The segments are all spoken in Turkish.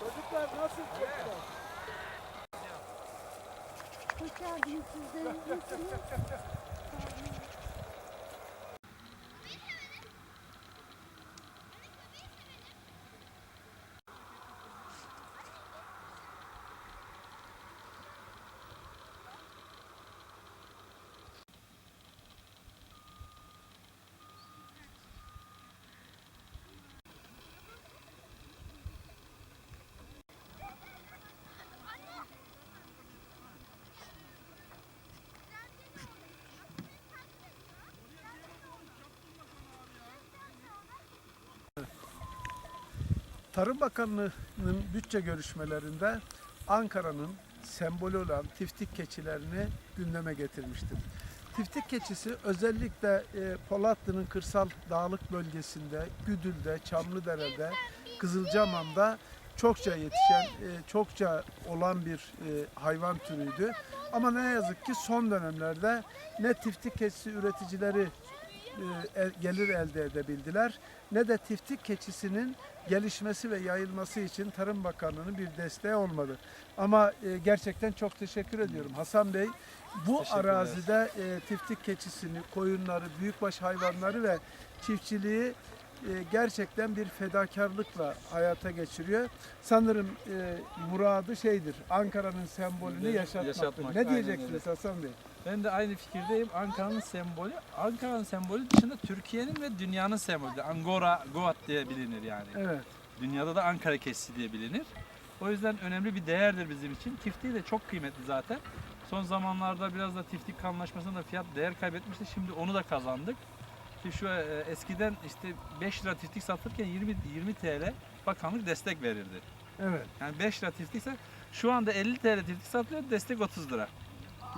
Çocuklar nasıl çocuklar? Hoş geldiniz siz Tarım Bakanlığı'nın bütçe görüşmelerinde Ankara'nın sembolü olan tiftik keçilerini gündeme getirmiştir. Tiftik keçisi özellikle e, Polatlı'nın kırsal dağlık bölgesinde, Güdül'de, Çamlıdere'de, Kızılcahamam'da çokça yetişen, e, çokça olan bir e, hayvan türüydü. Ama ne yazık ki son dönemlerde ne tiftik keçisi üreticileri gelir elde edebildiler ne de tiftik keçisinin gelişmesi ve yayılması için Tarım Bakanlığı'nın bir desteği olmadı. Ama e, gerçekten çok teşekkür ediyorum Hasan Bey. Bu arazide e, tiftik keçisini, koyunları, büyükbaş hayvanları ve çiftçiliği e, gerçekten bir fedakarlıkla hayata geçiriyor. Sanırım e, muradı şeydir, Ankara'nın sembolünü yaşatmaktır. yaşatmak, ne diyeceksiniz Hasan Bey? Ben de aynı fikirdeyim. Ankara'nın sembolü, Ankara'nın sembolü dışında Türkiye'nin ve dünyanın sembolü. Angora Goat diye bilinir yani. Evet. Dünyada da Ankara keçisi diye bilinir. O yüzden önemli bir değerdir bizim için. Tiftiği de çok kıymetli zaten. Son zamanlarda biraz da tiftik kanlaşmasında fiyat değer kaybetmişti. Şimdi onu da kazandık. Ki şu e, eskiden işte 5 lira tiftik satılırken 20 20 TL bakanlık destek verirdi. Evet. Yani 5 lira tiftikse şu anda 50 TL tiftik satılıyor destek 30 lira.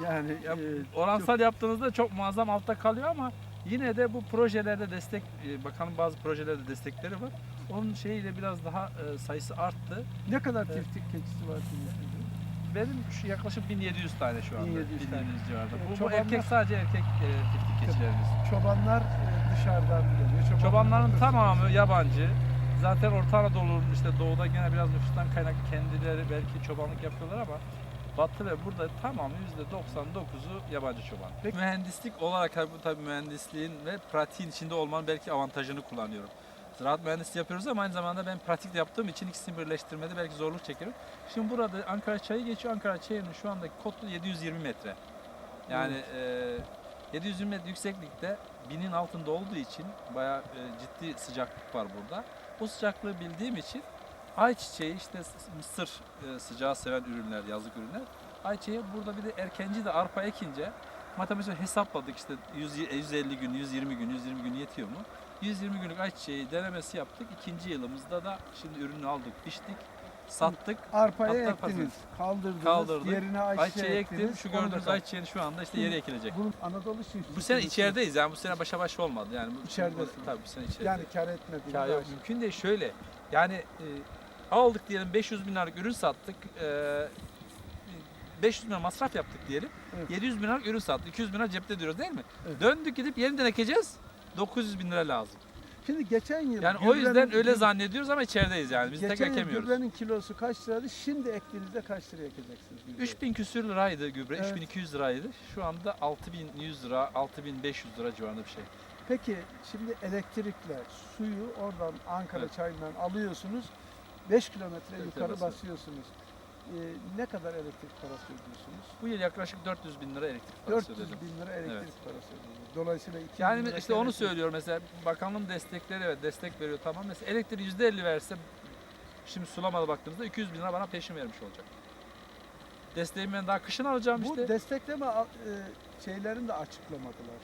Yani Ya, e, oransal yaptığınızda çok muazzam altta kalıyor ama yine de bu projelerde destek, e, bakanın bazı projelerde destekleri var. Onun şeyiyle biraz daha e, sayısı arttı. ne kadar tiftik keçisi var sizin? Benim şu yaklaşık 1700 tane şu anda. 1700 tane. civarında. Bu, bu çobanlar- erkek sadece erkek e, tiftik keçilerimiz. Çobanlar e, dışarıdan geliyor. Çobanlar Çobanların tamamı yabancı. Zaten Orta Anadolu'nun işte doğuda gene biraz nüfustan kaynaklı kendileri belki çobanlık yapıyorlar ama Batı ve burada tamamı %99'u yabancı çoban. Peki. Mühendislik olarak tabii, tabii mühendisliğin ve pratiğin içinde olmanın belki avantajını kullanıyorum. Ziraat mühendisliği yapıyoruz ama aynı zamanda ben pratik de yaptığım için ikisini birleştirmede belki zorluk çekiyorum. Şimdi burada Ankara Çayı geçiyor. Ankara Çayı'nın şu andaki kotu 720 metre. Yani e, 720 metre yükseklikte binin altında olduğu için bayağı e, ciddi sıcaklık var burada. O sıcaklığı bildiğim için ayçiçeği işte mısır e, sıcağı seven ürünler, yazlık ürünler. Ayçiçeği burada bir de erkenci de arpa ekince matematik hesapladık işte 100, 150 gün, 120 gün, 120 gün yetiyor mu? 120 günlük ayçiçeği denemesi yaptık. İkinci yılımızda da şimdi ürünü aldık, biçtik, sattık. Arpayı Hatta ektiniz, kaldırdınız, Kaldırdık. yerine ayçiçeği Ayçiçeği ektim. ektiniz. Şu onu da gördüğünüz kal- ayçiçeğini şu anda işte yere ekilecek. Bu Anadolu çiftçisi. Bu sene içerideyiz yani bu sene başa baş olmadı yani. Bu, İçeridesin. Tabii bu sene içeride. Yani kar etmediniz. Kâr yok. Mümkün değil şöyle. Yani e, aldık diyelim 500 bin liralık ürün sattık. E, 500 bin lira masraf yaptık diyelim. Evet. 700 bin liralık ürün sattık. 200 bin lira cepte diyoruz değil mi? Evet. Döndük gidip yeniden ekeceğiz. 900 bin lira lazım. Şimdi geçen yıl Yani o yüzden öyle zannediyoruz ama içerideyiz yani. Biz tek Geçen yıl ekemiyoruz. gübrenin kilosu kaç liraydı? Şimdi ektiğinizde kaç liraya ekeceksiniz? gübreyi? 3000 küsür liraydı gübre. Evet. 3200 liraydı. Şu anda 6100 lira, 6500 lira civarında bir şey. Peki şimdi elektrikle suyu oradan Ankara Evet. çayından alıyorsunuz. 5 kilometre Evet, yukarı basıyor. basıyorsunuz. Ee, ne kadar elektrik parası ödüyorsunuz? Bu yıl yaklaşık 400 bin lira elektrik parası 400 ödedim. bin lira elektrik Evet. parası ödüyorsunuz. Dolayısıyla 200 Yani işte onu elektrik- söylüyor mesela bakanlığın destekleri evet destek veriyor tamam. Mesela elektriği %50 verse şimdi sulamada baktığımızda 200 bin lira bana peşin vermiş olacak. Desteğimi ben daha kışın alacağım Bu işte. destekleme a- e, şeylerini de açıklamadılar.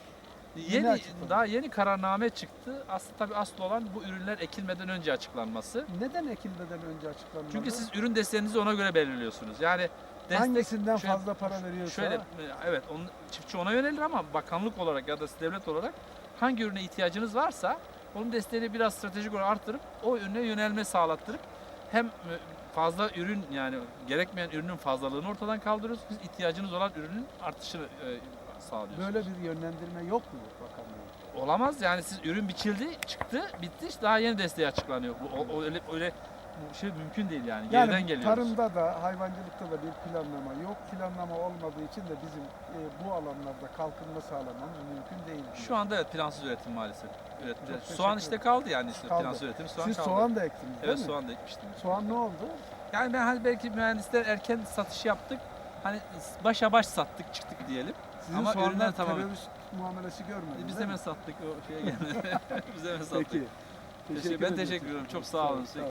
Yeni açıklandı. daha yeni kararname çıktı. Aslında tabii asıl olan bu ürünler ekilmeden önce açıklanması. Neden ekilmeden önce açıklanmadı? Çünkü siz ürün desteğinizi ona göre belirliyorsunuz. Yani destek hangisinden şöyle- fazla para veriyorsa Şöyle evet onun, çiftçi ona yönelir ama bakanlık olarak ya da devlet olarak hangi ürüne ihtiyacınız varsa onun desteğini biraz stratejik olarak arttırıp o ürüne yönelme sağlattırıp hem e, fazla ürün yani gerekmeyen ürünün fazlalığını ortadan kaldırıyorsunuz. Siz ihtiyacınız olan ürünün artışını e, sağlıyorsunuz. böyle bir yönlendirme yok mu bakanlığın? Olamaz yani siz ürün biçildi, çıktı, bitti. işte Daha yeni desteği açıklanıyor. Bu o, öyle öyle şey mümkün değil yani. Geriden Yani geliyoruz. tarımda da hayvancılıkta da bir planlama yok. Planlama olmadığı için de bizim e, bu alanlarda kalkınma sağlamamız mümkün değil. Şu anda evet plansız üretim maalesef. Teşekkür Soğan işte kaldı yani işte Kaldı. plansız üretim soğan Siz kaldı. soğan da ektiniz değil Evet mi? soğan da ekmiştim. Soğan ne oldu? Yani ben hani belki mühendisler erken satış yaptık. Hani başa baş sattık çıktık diyelim. Sizin Ama soğanlar ürünler tamamen- terörist muamelesi görmedi. Biz değil hemen sattık o şeye geldi. Biz hemen sattık. Peki. Teşekkür, ben teşekkür ederim. Çok sağ olun. Sağ olun.